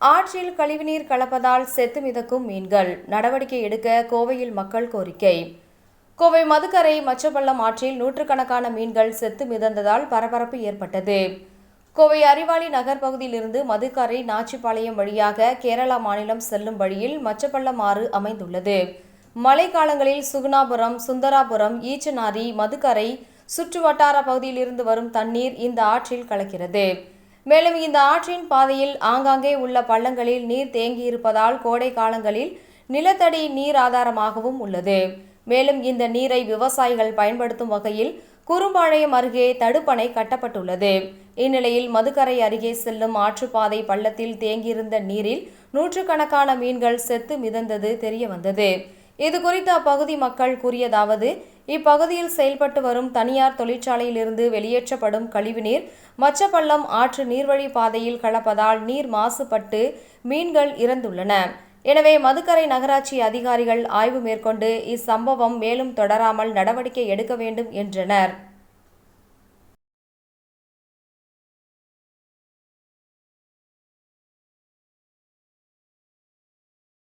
ஆற்றில் கழிவுநீர் கலப்பதால் செத்து மிதக்கும் மீன்கள். நடவடிக்கை எடுக்க கோவையில் மக்கள் கோரிக்கை. கோவை மதுக்கரை மச்சப்பள்ளம் ஆற்றில் நூற்றுக்கணக்கான மீன்கள் செத்து மிதந்ததால் பரபரப்பு ஏற்பட்டது. கோவை அறிவாளி நகர் பகுதியிலிருந்து மதுக்கரை நாச்சிப்பாளையம் வழியாக கேரளா மாநிலம் செல்லும் வழியில் மச்சப்பள்ளம் ஆறு அமைந்துள்ளது. மழைக்காலங்களில் சுகுணாபுரம் சுந்தராபுரம் ஈச்சனாரி மதுக்கரை சுற்று வட்டார பகுதியிலிருந்து வரும் தண்ணீர் இந்த ஆற்றில் கலக்கிறது. மேலும் இந்த ஆற்றின் பாதையில் ஆங்காங்கே உள்ள பள்ளங்களில் நீர் தேங்கியிருப்பதால் கோடை காலங்களில் நிலத்தடி நீர் ஆதாரமாகவும் உள்ளது. மேலும் இந்த நீரை விவசாயிகள் பயன்படுத்தும் வகையில் குறும்பாளையம் அருகே தடுப்பணை கட்டப்பட்டுள்ளது. இந்நிலையில் மதுக்கரை அருகே செல்லும் ஆற்றுப்பாதை பள்ளத்தில் தேங்கியிருந்த நீரில் நூற்றுக்கணக்கான மீன்கள் செத்து மிதந்தது தெரியவந்தது. இது குறித்து அப்பகுதி மக்கள் கூறியதாவது இப்பகுதியில் செயல்பட்டு வரும் தனியார் தொழிற்சாலையிலிருந்து வெளியேற்றப்படும் கழிவுநீர் மச்சப்பள்ளம் ஆற்று நீர்வழி பாதையில் கலப்பதால் நீர் மாசுபட்டு மீன்கள் இறந்துள்ளன. எனவே மதுக்கரை நகராட்சி அதிகாரிகள் ஆய்வு மேற்கொண்டு இச்சம்பவம் மேலும் தொடராமல் நடவடிக்கை எடுக்க வேண்டும் என்றனர்.